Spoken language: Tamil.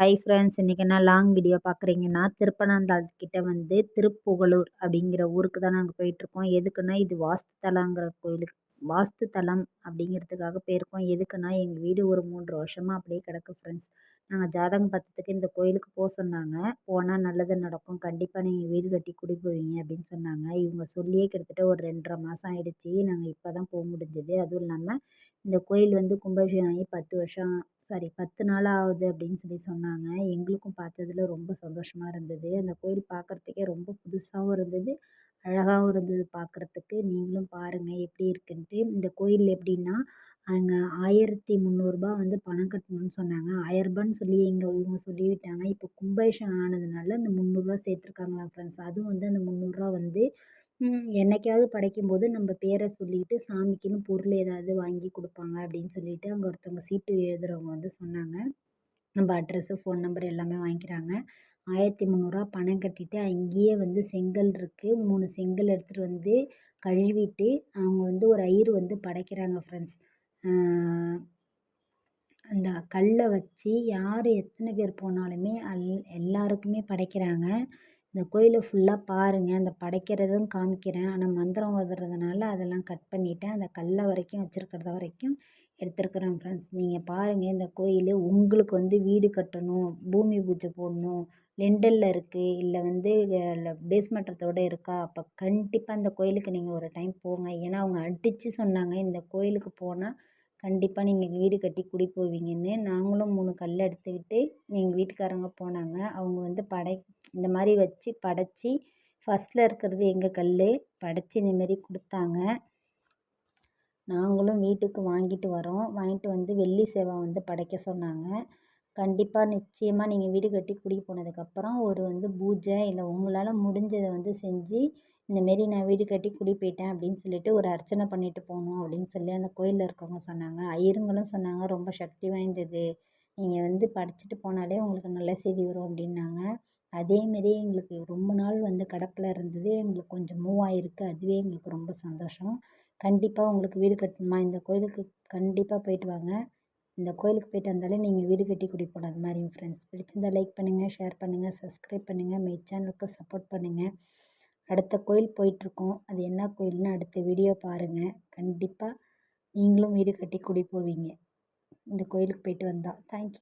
ஹை ஃப்ரெண்ட்ஸ் இன்றைக்கி என்ன லாங் வீடியோ பார்க்குறீங்கன்னா திருப்பனந்தாள்கிட்ட வந்து திருப்புகலூர் அப்படிங்கிற ஊருக்கு தான் நாங்கள் போயிட்டுருக்கோம். எதுக்குன்னா இது வாஸ்து தலங்கிற கோயிலுக்கு வாஸ்து தலம் அப்படிங்கிறதுக்காக போயிருக்கோம். எதுக்குன்னா எங்கள் வீடு ஒரு மூன்று வருஷமாக அப்படியே கிடக்கு ஃப்ரெண்ட்ஸ் நாங்கள் ஜாதகம் பத்தத்துக்கு இந்த கோயிலுக்கு போக சொன்னாங்க. போனால் நல்லது நடக்கும். கண்டிப்பாக நீங்கள் வீடு கட்டி குடி போவீங்க அப்படின்னு சொன்னாங்க. இவங்க சொல்லியே கிட்டத்தட்ட ஒரு ரெண்டரை மாதம் ஆயிடுச்சு. நாங்கள் இப்போ தான் போக முடிஞ்சது. அதுவும் இல்லாமல் இந்த கோயில் வந்து கும்பாபிஷேகம் ஆகி பத்து வருஷம் சாரி பத்து நாள் ஆகுது அப்படின்னு சொல்லி சொன்னாங்க. எங்களுக்கும் பார்த்ததுல ரொம்ப சந்தோஷமாக இருந்தது. அந்த கோயில் பார்க்குறதுக்கே ரொம்ப புதுசாகவும் இருந்தது. அழகாகவும் இருந்தது பார்க்குறதுக்கு. நீங்களும் பாருங்கள் எப்படி இருக்குன்ட்டு. இந்த கோயில் எப்படின்னா அங்கே ஆயிரத்தி முந்நூறுரூபா வந்து பணம் கட்டணும்னு சொன்னாங்க. ஆயரரூபான்னு சொல்லி இங்கே இவங்க சொல்லிவிட்டாங்க. இப்போ கும்பாபிஷேகம் ஆனதுனால அந்த முந்நூறுரூவா சேர்த்துருக்காங்களாம் ஃப்ரெண்ட்ஸ் அதுவும் வந்து அந்த முந்நூறுரூவா வந்து என்னைக்காவது படைக்கும்போது நம்ம பேரை சொல்லிட்டு சாமிக்குன்னு பொருள் ஏதாவது வாங்கி கொடுப்பாங்க அப்படின்னு சொல்லிட்டு அங்கே ஒருத்தவங்க சீட்டு எழுதுகிறவங்க வந்து சொன்னாங்க. நம்ம அட்ரஸ்ஸு ஃபோன் நம்பர் எல்லாமே வாங்கிக்கிறாங்க. ஆயிரத்தி முந்நூறுரூவா பணம் கட்டிட்டு அங்கேயே வந்து செங்கல் இருக்குது மூணு செங்கல் எடுத்துகிட்டு வந்து கழுவிட்டு அவங்க வந்து ஒரு ஐயர் வந்து படைக்கிறாங்க ஃப்ரெண்ட்ஸ் அந்த கல்லை வச்சு யார் எத்தனை பேர் போனாலுமே அல் எல்லாருக்குமே படைக்கிறாங்க. இந்த கோயிலை ஃபுல்லாக பாருங்கள் அந்த படைக்கிறதும் காமிக்கிறேன். ஆனால் மந்திரம் ஓதுறதுனால அதெல்லாம் கட் பண்ணிவிட்டேன் அந்த கல்லை வரைக்கும் வச்சுருக்கிறத வரைக்கும் எடுத்துருக்குறேன் ஃப்ரெண்ட்ஸ் நீங்கள் பாருங்கள் இந்த கோயில் உங்களுக்கு வந்து வீடு கட்டணும் பூமி பூஜை போடணும் லெண்டலில் இருக்குது இல்லை வந்து பேஸ்மட்டத்தோடு இருக்கா அப்போ கண்டிப்பாக இந்த கோயிலுக்கு நீங்கள் ஒரு டைம் போங்க. ஏன்னா அவங்க அடித்து சொன்னாங்க இந்த கோயிலுக்கு போனால் கண்டிப்பாக நீங்கள் வீடு கட்டி குடி போவீங்கன்னு நாங்களும் மூணு கல் எடுத்துக்கிட்டு எங்கள் வீட்டுக்காரங்க போனாங்க. அவங்க வந்து படை இந்த மாதிரி வச்சு படைச்சி ஃபஸ்ட்டில் இருக்கிறது எங்கள் கல் படைச்சி இந்த மாரி கொடுத்தாங்க. நாங்களும் வீட்டுக்கு வாங்கிட்டு வரோம். வாங்கிட்டு வந்து வெள்ளி சேவை வந்து படைக்க சொன்னாங்க. கண்டிப்பாக நிச்சயமாக நீங்கள் வீடு கட்டி குடி போனதுக்கப்புறம் ஒரு வந்து பூஜை இல்லை உங்களால் முடிஞ்சதை வந்து செஞ்சு இந்தமாரி நான் வீடு கட்டி குடி போயிட்டேன் அப்படின்னு சொல்லிட்டு ஒரு அர்ச்சனை பண்ணிட்டு போகணும் அப்படின்னு சொல்லி அந்த கோயிலில் இருக்கவங்க சொன்னாங்க. ஐயருங்களும் சொன்னாங்க. ரொம்ப சக்தி வாய்ந்தது. நீங்கள் வந்து படிச்சுட்டு போனாலே உங்களுக்கு நல்ல செய்தி வரும் அப்படின்னாங்க. அதேமாரி எங்களுக்கு ரொம்ப நாள் வந்து கடப்பில் இருந்தது. எங்களுக்கு கொஞ்சம் மூவ் ஆகிருக்கு அதுவே எங்களுக்கு ரொம்ப சந்தோஷம். கண்டிப்பாக உங்களுக்கு வீடு கட்டணுமா? இந்த கோயிலுக்கு கண்டிப்பாக போயிட்டு வாங்க. இந்த கோயிலுக்கு போயிட்டு வந்தாலே நீங்கள் வீடு கட்டி குடி போனது அது மாதிரி ஃப்ரெண்ட்ஸ் பிடிச்சிருந்தால் லைக் பண்ணுங்கள் ஷேர் பண்ணுங்கள் சப்ஸ்கிரைப் பண்ணுங்கள் மை சேனலுக்கு சப்போர்ட் பண்ணுங்கள் அடுத்த கோயில் போயிட்டுருக்கோம். அது என்ன கோயில்னு அடுத்த வீடியோ பாருங்கள் கண்டிப்பாக நீங்களும் வீடு கட்டி குடி போவீங்க. இந்த கோயிலுக்கு போயிட்டு வந்தால் தேங்க்யூ